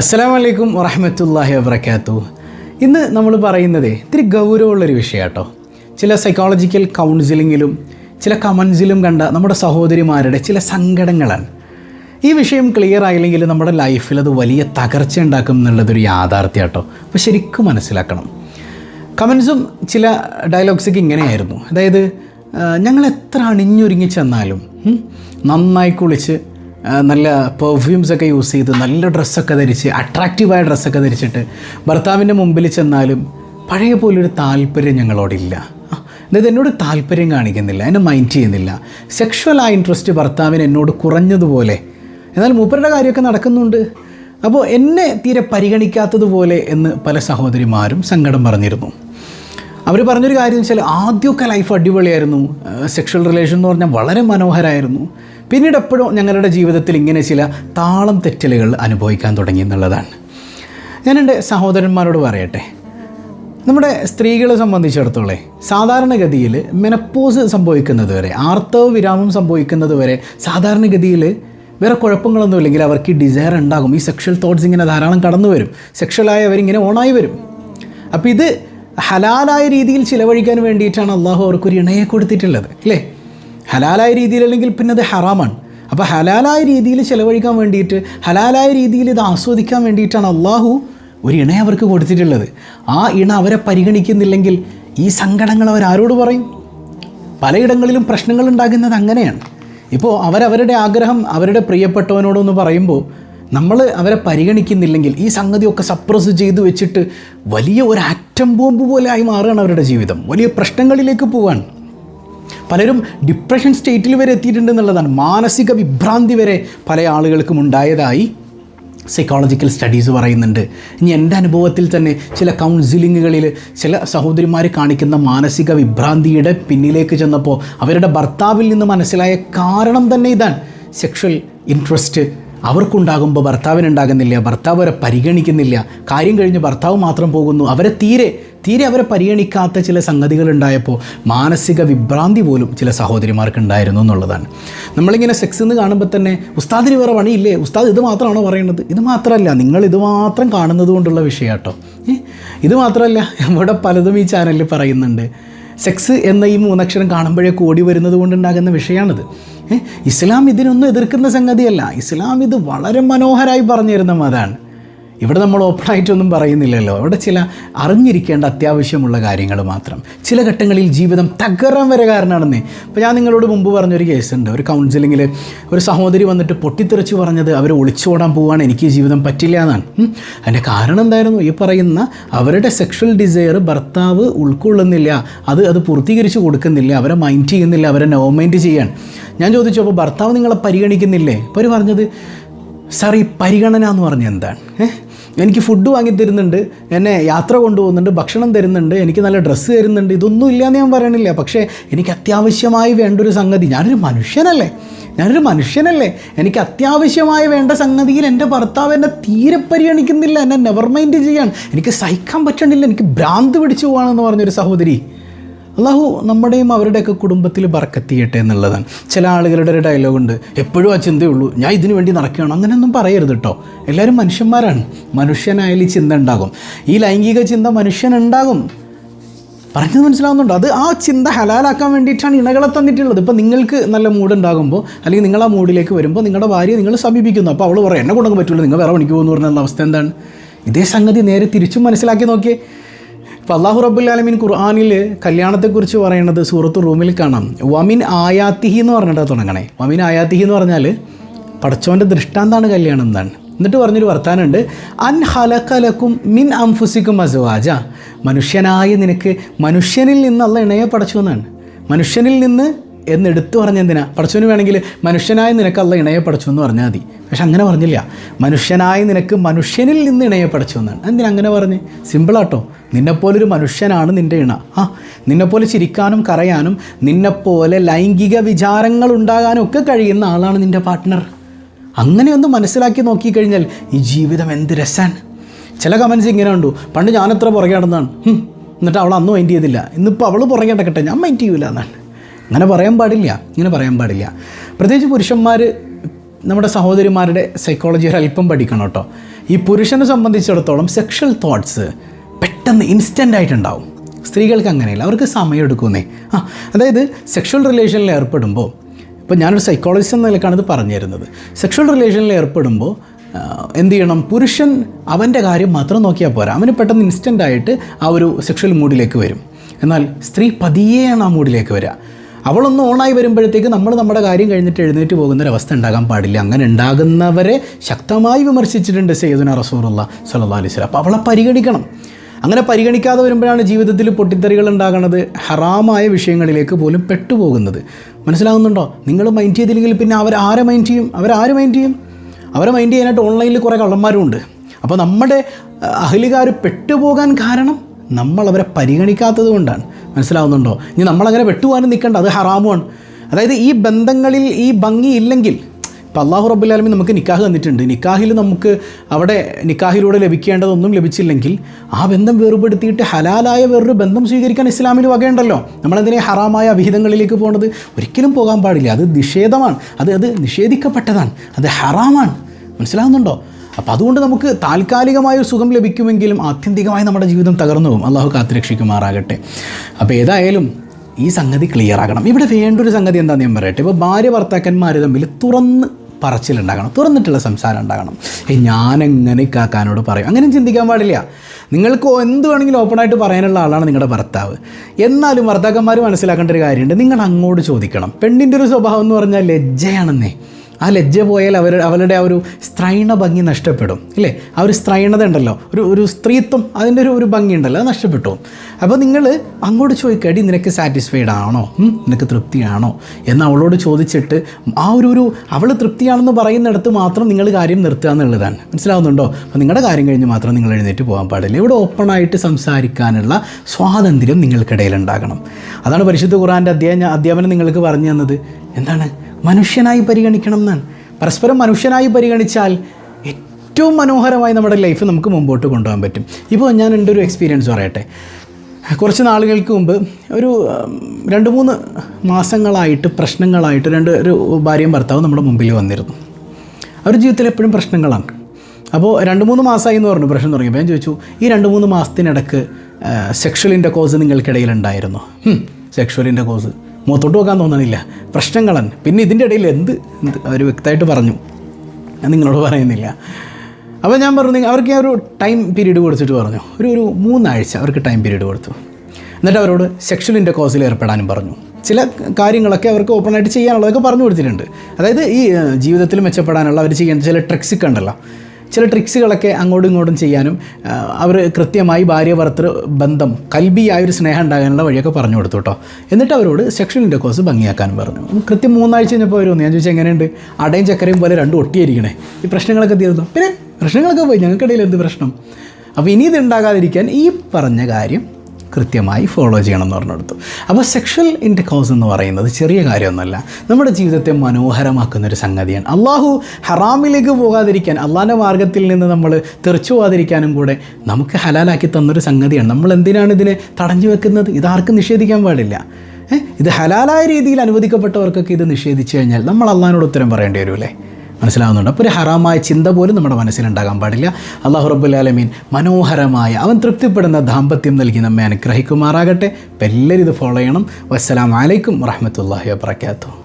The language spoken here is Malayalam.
അസ്സാം വലൈക്കും വറഹമത്തല്ലാഹി വബർക്കാത്തു ഇന്ന് നമ്മൾ പറയുന്നത് ഇത്തിരി ഗൗരവമുള്ളൊരു വിഷയം കേട്ടോ ചില സൈക്കോളജിക്കൽ കൗൺസിലിങ്ങിലും ചില കമൻസിലും കണ്ട നമ്മുടെ സഹോദരിമാരുടെ ചില സങ്കടങ്ങളാണ്. ഈ വിഷയം ക്ലിയർ ആയില്ലെങ്കിൽ നമ്മുടെ ലൈഫിൽ അത് വലിയ തകർച്ച ഉണ്ടാക്കും എന്നുള്ളതൊരു യാഥാർത്ഥ്യം കേട്ടോ അപ്പോൾ ശരിക്കും മനസ്സിലാക്കണം. കമൻസും ചില ഡയലോഗ്സൊക്കെ ഇങ്ങനെയായിരുന്നു. അതായത് ഞങ്ങൾ എത്ര അണിഞ്ഞൊരുങ്ങി ചെന്നാലും നന്നായി കുളിച്ച് നല്ല പെർഫ്യൂംസ് ഒക്കെ യൂസ് ചെയ്ത് നല്ല ഡ്രസ്സൊക്കെ ധരിച്ച് അട്രാക്റ്റീവായ ഡ്രസ്സൊക്കെ ധരിച്ചിട്ട് ഭർത്താവിന്റെ മുമ്പിൽ ചെന്നാലും പഴയ പോലൊരു താല്പര്യം ഞങ്ങളോടില്ല. അതായത് എന്നോട് താല്പര്യം കാണിക്കുന്നില്ല എന്നെ മൈൻഡ് ചെയ്യുന്നില്ല. സെക്ഷുവലായ ഇൻട്രസ്റ്റ് ഭർത്താവിന് എന്നോട് കുറഞ്ഞതുപോലെ എന്നാൽ മൂപ്പരുടെ കാര്യമൊക്കെ നടക്കുന്നുണ്ട്. അപ്പോൾ എന്നെ തീരെ പരിഗണിക്കാത്തതുപോലെ എന്ന് പല സഹോദരിമാരും സങ്കടം പറഞ്ഞിരുന്നു. അവർ പറഞ്ഞൊരു കാര്യം വെച്ചാൽ ആദ്യമൊക്കെ ലൈഫ് അടിപൊളിയായിരുന്നു. സെക്ഷൽ റിലേഷൻ എന്ന് പറഞ്ഞാൽ വളരെ മനോഹരമായിരുന്നു പിന്നീട് എപ്പോഴും ഞങ്ങളുടെ ജീവിതത്തിൽ ഇങ്ങനെ ചില താളം തെറ്റലുകൾ അനുഭവിക്കാൻ തുടങ്ങി എന്നുള്ളതാണ്. ഞാൻ എന്റെ സഹോദരന്മാരോട് പറയട്ടെ നമ്മുടെ സ്ത്രീകളെ സംബന്ധിച്ചിടത്തോളം സാധാരണഗതിയിൽ മെനപ്പോസ് സംഭവിക്കുന്നത് വരെ ആർത്തവ വിരാമം സംഭവിക്കുന്നത് വരെ സാധാരണഗതിയിൽ വേറെ കുഴപ്പങ്ങളൊന്നും ഇല്ലെങ്കിൽ അവർക്ക് ഈ ഡിസയർ ഉണ്ടാകും. ഈ സെക്ഷൽ തോട്ട്സ് ഇങ്ങനെ ധാരാളം കടന്നു വരും. സെക്ഷലായ അവരിങ്ങനെ ഓണായി വരും. അപ്പോൾ ഇത് ഹലാലായ രീതിയിൽ ചിലവഴിക്കാൻ വേണ്ടിയിട്ടാണ് അള്ളാഹു അവർക്കൊരു ഇണയെ കൊടുത്തിട്ടുള്ളത് അല്ലേ? ഹലാലായ രീതിയിൽ അല്ലെങ്കിൽ പിന്നെ അത് ഹറാമാണ്. അപ്പോൾ ഹലാലായ രീതിയിൽ ചിലവഴിക്കാൻ വേണ്ടിയിട്ട് ഹലാലായ രീതിയിൽ ഇത് ആസ്വദിക്കാൻ വേണ്ടിയിട്ടാണ് അള്ളാഹു ഒരു ഇണയെ അവർക്ക് കൊടുത്തിട്ടുള്ളത്. ആ ഇണ അവരെ പരിഗണിക്കുന്നില്ലെങ്കിൽ ഈ സങ്കടങ്ങൾ അവർ ആരോട് പറയും? പലയിടങ്ങളിലും പ്രശ്നങ്ങൾ ഉണ്ടാകുന്നത് അങ്ങനെയാണ്. ഇപ്പോൾ അവരവരുടെ ആഗ്രഹം അവരുടെ പ്രിയപ്പെട്ടവനോടൊന്ന് പറയുമ്പോൾ നമ്മൾ അവരെ പരിഗണിക്കുന്നില്ലെങ്കിൽ ഈ സംഗതിയൊക്കെ സപ്രസ് ചെയ്തു വെച്ചിട്ട് വലിയ ഒരു ആറ്റം ബോംബ് പോലെ ആയി മാറുകയാണ് അവരുടെ ജീവിതം. വലിയ പ്രശ്നങ്ങളിലേക്ക് പോവാൻ പലരും ഡിപ്രഷൻ സ്റ്റേറ്റിൽ വരെ എത്തിയിട്ടുണ്ട് എന്നുള്ളതാണ് മാനസിക വിഭ്രാന്തി വരെ പല ആളുകൾക്കും ഉണ്ടായതായി സൈക്കോളജിക്കൽ സ്റ്റഡീസ് പറയുന്നുണ്ട്. ഇനി എന്റെ അനുഭവത്തിൽ തന്നെ ചില കൗൺസിലിങ്ങുകളിൽ ചില സഹോദരിമാർ കാണിക്കുന്ന മാനസിക വിഭ്രാന്തിയുടെ പിന്നിലേക്ക് ചെന്നപ്പോൾ അവരുടെ ഭർത്താവിൽ നിന്ന് മനസ്സിലായ കാരണം തന്നെ ഇതാണ്. സെക്ഷൽ ഇൻട്രസ്റ്റ് അവർക്കുണ്ടാകുമ്പോൾ ഭർത്താവിനുണ്ടാകുന്നില്ല ഭർത്താവ് അവരെ പരിഗണിക്കുന്നില്ല. കാര്യം കഴിഞ്ഞ് ഭർത്താവ് മാത്രം പോകുന്നു. അവരെ തീരെ തീരെ അവരെ പരിഗണിക്കാത്ത ചില സംഗതികൾ ഉണ്ടായപ്പോൾ മാനസിക വിഭ്രാന്തി പോലും ചില സഹോദരിമാർക്ക് ഉണ്ടായിരുന്നു എന്നുള്ളതാണ്. നമ്മളിങ്ങനെ സെക്സ് എന്ന് കാണുമ്പോൾ തന്നെ ഉസ്താദിന് വേറെ പണിയില്ലേ? ഉസ്താദ് ഇത് മാത്രമാണോ പറയുന്നത്? ഇത് മാത്രമല്ല നിങ്ങൾ ഇത് മാത്രം കാണുന്നത് കൊണ്ടുള്ള വിഷയം കേട്ടോ ഇത് മാത്രമല്ല ഇവിടെ പലതും ഈ ചാനലിൽ പറയുന്നുണ്ട്. സെക്സ് എന്ന ഈ മൂന്നക്ഷരം കാണുമ്പോഴേ കൂടി വരുന്നത് കൊണ്ടുണ്ടാകുന്ന വിഷയമാണിത്? ഇസ്ലാം ഇതിനൊന്നും എതിർക്കുന്ന സംഗതിയല്ല. ഇസ്ലാം ഇത് വളരെ മനോഹരമായി പറഞ്ഞു തരുന്ന മതമാണ് ഇവിടെ നമ്മൾ ഓപ്പണായിട്ടൊന്നും പറയുന്നില്ലല്ലോ. ഇവിടെ ചില അറിഞ്ഞിരിക്കേണ്ട അത്യാവശ്യമുള്ള കാര്യങ്ങൾ മാത്രം. ചില ഘട്ടങ്ങളിൽ ജീവിതം തകരാൻ വരെ കാരണമാണെന്നേ അപ്പോൾ ഞാൻ നിങ്ങളോട് മുമ്പ് പറഞ്ഞൊരു കേസുണ്ട്. ഒരു കൗൺസിലിങ്ങിൽ ഒരു സഹോദരി വന്നിട്ട് പൊട്ടിത്തെറിച്ച് പറഞ്ഞത് അവർ ഒളിച്ചോടാൻ പോവാണ് എനിക്ക് ജീവിതം പറ്റില്ല എന്നാണ്. അതിന്റെ കാരണം എന്തായിരുന്നു? ഈ പറയുന്ന അവരുടെ സെക്ഷൽ ഡിസയർ ഭർത്താവ് ഉൾക്കൊള്ളുന്നില്ല. അത് അത് പൂർത്തീകരിച്ച് കൊടുക്കുന്നില്ല. അവരെ മൈൻഡ് ചെയ്യുന്നില്ല. അവരെ നോ മൈൻഡ് ചെയ്യാൻ. ഞാൻ ചോദിച്ചു അപ്പോൾ ഭർത്താവ് നിങ്ങളെ പരിഗണിക്കുന്നില്ലേ? അപ്പോൾ അവർ പറഞ്ഞത് സാർ ഈ പരിഗണന എന്ന് പറഞ്ഞാൽ എന്താണ്? ഏഹ് എനിക്ക് ഫുഡ് വാങ്ങി തരുന്നുണ്ട് എന്നെ യാത്ര കൊണ്ടുപോകുന്നുണ്ട് ഭക്ഷണം തരുന്നുണ്ട് എനിക്ക് നല്ല ഡ്രസ്സ് തരുന്നുണ്ട് ഇതൊന്നും ഇല്ലയെന്ന് ഞാൻ പറയണില്ല. പക്ഷേ എനിക്ക് അത്യാവശ്യമായി വേണ്ട ഒരു സംഗതി ഞാനൊരു മനുഷ്യനല്ലേ? ഞാനൊരു മനുഷ്യനല്ലേ? എനിക്ക് അത്യാവശ്യമായി വേണ്ട സംഗതിയിൽ എന്റെ ഭർത്താവ് എന്നെ തീരെ പരിഗണിക്കുന്നില്ല എന്നെ നെവർ മൈൻഡ് ചെയ്യാൻ. എനിക്ക് സഹിക്കാൻ പറ്റണില്ല എനിക്ക് ഭ്രാന്ത് പിടിച്ചു പോവാണെന്ന് പറഞ്ഞൊരു സഹോദരി അള്ളാഹു നമ്മുടെയും അവരുടെയൊക്കെ കുടുംബത്തിൽ ബർക്കത്തിയട്ടെ എന്നുള്ളതാണ്. ചില ആളുകളുടെ ഒരു ഡയലോഗുണ്ട് എപ്പോഴും ആ ചിന്തയുള്ളൂ. ഞാൻ ഇതിനു വേണ്ടി നടക്കുകയാണ്. അങ്ങനെയൊന്നും പറയരുത് കേട്ടോ എല്ലാവരും മനുഷ്യന്മാരാണ്. മനുഷ്യനായാലും ഈ ചിന്ത ഉണ്ടാകും. ഈ ലൈംഗിക ചിന്ത മനുഷ്യനുണ്ടാകും പറഞ്ഞത് മനസ്സിലാവുന്നുണ്ടോ? അത് ആ ചിന്ത ഹലാലാക്കാൻ വേണ്ടിയിട്ടാണ് ഇണകളെ തന്നിട്ടുള്ളത്. ഇപ്പോൾ നിങ്ങൾക്ക് നല്ല മൂഡ് ഉണ്ടാകുമ്പോൾ അല്ലെങ്കിൽ നിങ്ങൾ ആ മൂഡിലേക്ക് വരുമ്പോൾ നിങ്ങളുടെ ഭാര്യ നിങ്ങൾ സമീപിക്കുന്നു. അപ്പോൾ അവൾ പറയും എന്നെ കൊണ്ടങ്ങ് പറ്റുള്ളൂ നിങ്ങൾ വേറെ പണിക്ക് പോകുന്നു പറഞ്ഞ അവസ്ഥ എന്താണ്? ഇതേ സംഗതി നേരെ തിരിച്ചും മനസ്സിലാക്കി നോക്കിയേ. ഇപ്പോൾ അള്ളാഹു റബ്ബുൽ ആലമീൻ ഖുർആാനിൽ കല്യാണത്തെക്കുറിച്ച് പറയുന്നത് സൂറത്ത് റൂമിൽ കാണാം. വമിൻ ആയാത്തിഹി എന്ന് പറഞ്ഞിട്ടാണ് തുടങ്ങണേ. വമിൻ ആയാത്തിഹി എന്ന് പറഞ്ഞാൽ പടച്ചോന്റെ ദൃഷ്ടാന്താണ് കല്യാണം എന്നാണ്. എന്നിട്ട് പറഞ്ഞൊരു വർത്താനുണ്ട് അൻ ഹലക്കലക്കും മിൻ അംഫുസിക്കും അസുവാജ. മനുഷ്യനായ നിനക്ക് മനുഷ്യനിൽ നിന്ന് അല്ല ഇണയെ പടച്ചു എന്നാണ്. മനുഷ്യനിൽ നിന്ന് എന്ന് എടുത്തു പറഞ്ഞ എന്തിനാ? പടച്ചവന് വേണമെങ്കിൽ മനുഷ്യനായ നിനക്ക് അല്ല ഇണയെ പടച്ചു എന്ന് പറഞ്ഞാൽ മതി. പക്ഷെ അങ്ങനെ പറഞ്ഞില്ല. മനുഷ്യനായ നിനക്ക് മനുഷ്യനിൽ നിന്ന് ഇണയെ പടച്ചു എന്നാണ്. എന്തിനാ അങ്ങനെ പറഞ്ഞ്? സിമ്പിളാട്ടോ. നിന്നെപ്പോലൊരു മനുഷ്യനാണ് നിന്റെ ഇണ. ആ നിന്നെപ്പോലെ ചിരിക്കാനും കരയാനും നിന്നെപ്പോലെ ലൈംഗിക വിചാരങ്ങൾ ഉണ്ടാകാനും ഒക്കെ കഴിയുന്ന ആളാണ് നിന്റെ പാർട്ട്ണർ അങ്ങനെയൊന്ന് മനസ്സിലാക്കി നോക്കിക്കഴിഞ്ഞാൽ ഈ ജീവിതം എന്ത് രസാണ് ചില കമൻസ് ഇങ്ങനെ ഉണ്ടു പണ്ട് ഞാൻ എത്ര പുറകെ നടന്നാണ് എന്നിട്ട് അവൾ അന്ന് മൈൻഡ് ചെയ്തില്ല. ഇന്നിപ്പോൾ അവൾ പുറകെ നടക്കട്ടെ ഞാൻ മൈൻഡ് ചെയ്യൂല എന്നാണ്. അങ്ങനെ പറയാൻ പാടില്ല ഇങ്ങനെ പറയാൻ പാടില്ല. പ്രത്യേകിച്ച് പുരുഷന്മാർ നമ്മുടെ സഹോദരിമാരുടെ സൈക്കോളജി ഒരല്പം പഠിക്കണം കേട്ടോ. ഈ പുരുഷനെ സംബന്ധിച്ചിടത്തോളം സെക്ഷൽ തോട്ട്സ് പെട്ടെന്ന് ഇൻസ്റ്റന്റ് ആയിട്ടുണ്ടാവും. സ്ത്രീകൾക്ക് അങ്ങനെയല്ല അവർക്ക് സമയം എടുക്കുന്നേ. ആ അതായത് സെക്ഷൽ റിലേഷനിൽ ഏർപ്പെടുമ്പോൾ ഇപ്പോൾ ഞാനൊരു സൈക്കോളജിസ്റ്റ് എന്ന നിലക്കാണ് ഇത് പറഞ്ഞു തരുന്നത് സെക്ഷൽ റിലേഷനിൽ ഏർപ്പെടുമ്പോൾ എന്ത് ചെയ്യണം? പുരുഷൻ അവന്റെ കാര്യം മാത്രം നോക്കിയാൽ പോരാ. അവന് പെട്ടെന്ന് ഇൻസ്റ്റന്റ് ആയിട്ട് ആ ഒരു സെക്ഷൽ മൂഡിലേക്ക് വരും. എന്നാൽ സ്ത്രീ പതിയെയാണ് ആ മൂഡിലേക്ക് വരിക അവളൊന്ന് ഓണായി വരുമ്പോഴത്തേക്ക് നമ്മൾ നമ്മുടെ കാര്യം കഴിഞ്ഞിട്ട് എഴുന്നേറ്റ് പോകുന്നൊരവസ്ഥ ഉണ്ടാകാൻ പാടില്ല. അങ്ങനെ ഉണ്ടാകുന്നവരെ ശക്തമായി വിമർശിച്ചിട്ടുണ്ട് സെയ്ദുന റസൂറുള്ള സല്ലല്ലാഹു അലൈഹി വസല്ലം. അപ്പോൾ അവളെ പരിഗണിക്കണം. അങ്ങനെ പരിഗണിക്കാതെ വരുമ്പോഴാണ് ജീവിതത്തിൽ പൊട്ടിത്തെറികൾ ഉണ്ടാകുന്നത് ഹറാമായ വിഷയങ്ങളിലേക്ക് പോലും പെട്ടുപോകുന്നത്. മനസ്സിലാകുന്നുണ്ടോ നിങ്ങൾ മൈൻഡ് ചെയ്തില്ലെങ്കിൽ പിന്നെ അവർ ആരെ മൈൻഡ് ചെയ്യും? അവരാര് മൈൻഡ് ചെയ്യും? അവരെ മൈൻഡ് ചെയ്യാനായിട്ട് ഓൺലൈനിൽ കുറേ കള്ളന്മാരും ഉണ്ട് അപ്പോൾ നമ്മുടെ അഹലികാർ പെട്ടുപോകാൻ കാരണം നമ്മൾ അവരെ പരിഗണിക്കാത്തത് കൊണ്ടാണ്. മനസ്സിലാവുന്നുണ്ടോ? ഇനി നമ്മളങ്ങനെ പെട്ടുപോകാനും നിൽക്കേണ്ട. അത് ഹറാമുമാണ് അതായത് ഈ ബന്ധങ്ങളിൽ ഈ ഭംഗി ഇപ്പം അള്ളാഹു റബ്ബുലാലമി നമുക്ക് നിക്കാഹ് തന്നിട്ടുണ്ട്. നിക്കാഹിൽ നമുക്ക് അവിടെ നിക്കാഹിലൂടെ ലഭിക്കേണ്ടതൊന്നും ലഭിച്ചില്ലെങ്കിൽ ആ ബന്ധം വേർപെടുത്തിയിട്ട് ഹലാലായ വേറൊരു ബന്ധം സ്വീകരിക്കാൻ ഇസ്ലാമിൽ വകയുണ്ടല്ലോ. നമ്മളെന്തിനെ ഹറാമായ വിഹിതങ്ങളിലേക്ക് പോകേണ്ടത് ഒരിക്കലും പോകാൻ പാടില്ല. അത് നിഷേധമാണ്. അത് അത് നിഷേധിക്കപ്പെട്ടതാണ്. അത് ഹറാമാണ്. മനസ്സിലാകുന്നുണ്ടോ അപ്പം അതുകൊണ്ട് നമുക്ക് താൽക്കാലികമായ ഒരു സുഖം ലഭിക്കുമെങ്കിലും ആത്യന്തികമായി നമ്മുടെ ജീവിതം തകർന്നു പോകും. അള്ളാഹു കാത്തുരക്ഷിക്കുമാറാകട്ടെ. അപ്പോൾ ഏതായാലും ഈ സംഗതി ക്ലിയർ ആകണം. ഇവിടെ വേണ്ട ഒരു സംഗതി എന്താണെന്ന് ഞാൻ പറയട്ടെ. ഇപ്പോൾ ഭാര്യ ഭർത്താക്കന്മാർ തമ്മിൽ തുറന്ന് പറച്ചിലുണ്ടാകണം തുറന്നിട്ടുള്ള സംസാരം ഉണ്ടാകണം. ഏ ഞാനെങ്ങനെ കാക്കാനോട് പറയും? അങ്ങനെ ചിന്തിക്കാൻ പാടില്ല. നിങ്ങൾക്ക് എന്ത് വേണമെങ്കിലും ഓപ്പണായിട്ട് പറയാനുള്ള ആളാണ് നിങ്ങളുടെ ഭർത്താവ്. എന്നാലും ഭർത്താക്കന്മാർ മനസ്സിലാക്കേണ്ട ഒരു കാര്യമുണ്ട്. നിങ്ങൾ അങ്ങോട്ട് ചോദിക്കണം. പെണ്ണിന്റെ ഒരു സ്വഭാവം എന്ന് പറഞ്ഞാൽ ലജ്ജയാണെന്നേ. ആ ലജ്ജ പോയാൽ അവർ അവരുടെ ആ ഒരു സ്ത്രൈണ ഭംഗി നഷ്ടപ്പെടും ഇല്ലേ? ആ ഒരു സ്ത്രൈണത ഉണ്ടല്ലോ. ഒരു ഒരു സ്ത്രീത്വം അതിന്റെ ഒരു ഒരു ഭംഗി ഉണ്ടല്ലോ അത് നഷ്ടപ്പെട്ടു അപ്പോൾ നിങ്ങൾ അങ്ങോട്ട് ചോദിക്കടി നിനക്ക് സാറ്റിസ്ഫൈഡ് ആണോ? നിനക്ക് തൃപ്തിയാണോ? എന്ന് അവളോട് ചോദിച്ചിട്ട് ആ ഒരു ഒരു അവൾ തൃപ്തിയാണെന്ന് പറയുന്നിടത്ത് മാത്രം നിങ്ങൾ കാര്യം നിർത്തുക എന്നുള്ളതാണ്. മനസ്സിലാവുന്നുണ്ടോ? അപ്പോൾ നിങ്ങളുടെ കാര്യം കഴിഞ്ഞ് മാത്രം നിങ്ങൾ എഴുന്നേറ്റ് പോകാൻ പാടില്ല. ഇവിടെ ഓപ്പണായിട്ട് സംസാരിക്കാനുള്ള സ്വാതന്ത്ര്യം നിങ്ങൾക്കിടയിൽ ഉണ്ടാകണം. അതാണ് പരിശുദ്ധ ഖുറാന്റെ അധ്യായ അധ്യാപനം നിങ്ങൾക്ക് പറഞ്ഞു തന്നത്. എന്താണ്? മനുഷ്യനായി പരിഗണിക്കണം എന്നാണ്. പരസ്പരം മനുഷ്യനായി പരിഗണിച്ചാൽ ഏറ്റവും മനോഹരമായി നമ്മുടെ ലൈഫ് നമുക്ക് മുമ്പോട്ട് കൊണ്ടുപോകാൻ പറ്റും. ഇപ്പോൾ ഞാൻ എന്റെ ഒരു എക്സ്പീരിയൻസ് പറയട്ടെ. കുറച്ച് നാളുകൾക്ക് മുമ്പ് ഒരു രണ്ട് മൂന്ന് മാസങ്ങളായിട്ട് പ്രശ്നങ്ങളായിട്ട് രണ്ട് ഒരു ഭാര്യയും ഭർത്താവും നമ്മുടെ മുമ്പിൽ വന്നിരുന്നു. അവരുടെ ജീവിതത്തിൽ എപ്പോഴും പ്രശ്നങ്ങളാണ്. അപ്പോൾ രണ്ട് മൂന്ന് മാസമായി എന്ന് പറഞ്ഞു പ്രശ്നം തുടങ്ങിയപ്പോൾ ഞാൻ ചോദിച്ചു ഈ രണ്ട് മൂന്ന് മാസത്തിനിടക്ക് സെക്ഷൽ ഇന്റർകോസ് നിങ്ങൾക്കിടയിൽ ഉണ്ടായിരുന്നു? സെക്ഷൽ ഇന്റർകോസ് മുഖത്തോട്ട് നോക്കാൻ തോന്നണില്ല. പ്രശ്നങ്ങളാണ്. പിന്നെ ഇതിന്റെ ഇടയിൽ എന്ത്? എന്ത്? അവർ വ്യക്തമായിട്ട് പറഞ്ഞു. ഞാൻ നിങ്ങളോട് പറയുന്നില്ല. അപ്പോൾ ഞാൻ പറഞ്ഞു അവർക്ക് ഞാൻ ഒരു ടൈം പീരീഡ് കൊടുത്തിട്ട് പറഞ്ഞു. ഒരു ഒരു മൂന്നാഴ്ച അവർക്ക് ടൈം പീരീഡ് കൊടുത്തു. എന്നിട്ട് അവരോട് സെക്ഷൽ ഇന്റർകോസിൽ ഏർപ്പെടാനും പറഞ്ഞു. ചില കാര്യങ്ങളൊക്കെ അവർക്ക് ഓപ്പണായിട്ട് ചെയ്യാനുള്ളതൊക്കെ പറഞ്ഞു കൊടുത്തിട്ടുണ്ട്. അതായത് ഈ ജീവിതത്തിൽ മെച്ചപ്പെടാനുള്ള അവർ ചെയ്യേണ്ട ചില ട്രിക്സൊക്കെ ഉണ്ടല്ലോ. ചില ട്രിക്സുകളൊക്കെ അങ്ങോട്ടും ഇങ്ങോട്ടും ചെയ്യാനും അവർ കൃത്യമായി ഭാര്യ ഭർത്തൃ ബന്ധം കൽബിയായ ഒരു സ്നേഹം ഉണ്ടാകാനുള്ള വഴിയൊക്കെ പറഞ്ഞു കൊടുത്തു കേട്ടോ എന്നിട്ട് അവരോട് സെക്ഷൽ ഇന്റർകോഴ്സ് ഭംഗിയാക്കാനും പറഞ്ഞു. കൃത്യം മൂന്നാഴ്ച കഴിഞ്ഞപ്പോൾ അവർ വന്നു. ഞാൻ ചോദിച്ചാൽ എങ്ങനെയുണ്ട്? അടയും ചക്കരയും പോലെ രണ്ടും ഒട്ടിയിരിക്കണേ. ഈ പ്രശ്നങ്ങളൊക്കെ തീർന്നു പിന്നെ പ്രശ്നങ്ങളൊക്കെ പോയി. ഞങ്ങൾക്കിടയിൽ എന്ത് പ്രശ്നം? അപ്പോൾ ഇനി ഇത് ഉണ്ടാകാതിരിക്കാൻ ഈ പറഞ്ഞ കാര്യം കൃത്യമായി ഫോളോ ചെയ്യണം എന്ന് പറഞ്ഞെടുത്തു അപ്പോൾ സെക്ഷൽ ഇന്റർകോസ് എന്ന് പറയുന്നത് ചെറിയ കാര്യമൊന്നുമല്ല. നമ്മുടെ ജീവിതത്തെ മനോഹരമാക്കുന്ന ഒരു സംഗതിയാണ്. അള്ളാഹു ഹറാമിലേക്ക് പോകാതിരിക്കാൻ അള്ളാഹിന്റെ മാർഗത്തിൽ നിന്ന് നമ്മൾ തെറിച്ചു പോകാതിരിക്കാനും കൂടെ നമുക്ക് ഹലാലാക്കി തന്നൊരു സംഗതിയാണ്. നമ്മൾ എന്തിനാണ് ഇതിനെ തടഞ്ഞു വെക്കുന്നത്? ഇതാർക്കും നിഷേധിക്കാൻ പാടില്ല? ഇത് ഹലാലായ രീതിയിൽ അനുവദിക്കപ്പെട്ടവർക്കൊക്കെ ഇത് നിഷേധിച്ചു കഴിഞ്ഞാൽ നമ്മൾ അള്ളാഹിനോട് ഉത്തരം പറയേണ്ടി വരുമല്ലേ മനസ്സിലാവുന്നുണ്ട്. അപ്പോൾ ഒരു ഹറാമായ ചിന്ത പോലും നമ്മുടെ മനസ്സിലുണ്ടാകാൻ പാടില്ല. അള്ളാഹു റബ്ബുലാലമീൻ മനോഹരമായ അവൻ തൃപ്തിപ്പെടുന്ന ദാമ്പത്യം നൽകി നമ്മെ അനുഗ്രഹിക്കുമാറാകട്ടെ. എല്ലാവരും ഇത് ഫോളോ ചെയ്യണം. വസ്സലാം വലൈക്കും വറഹമത്തല്ലാഹി വാബർക്കാത്തു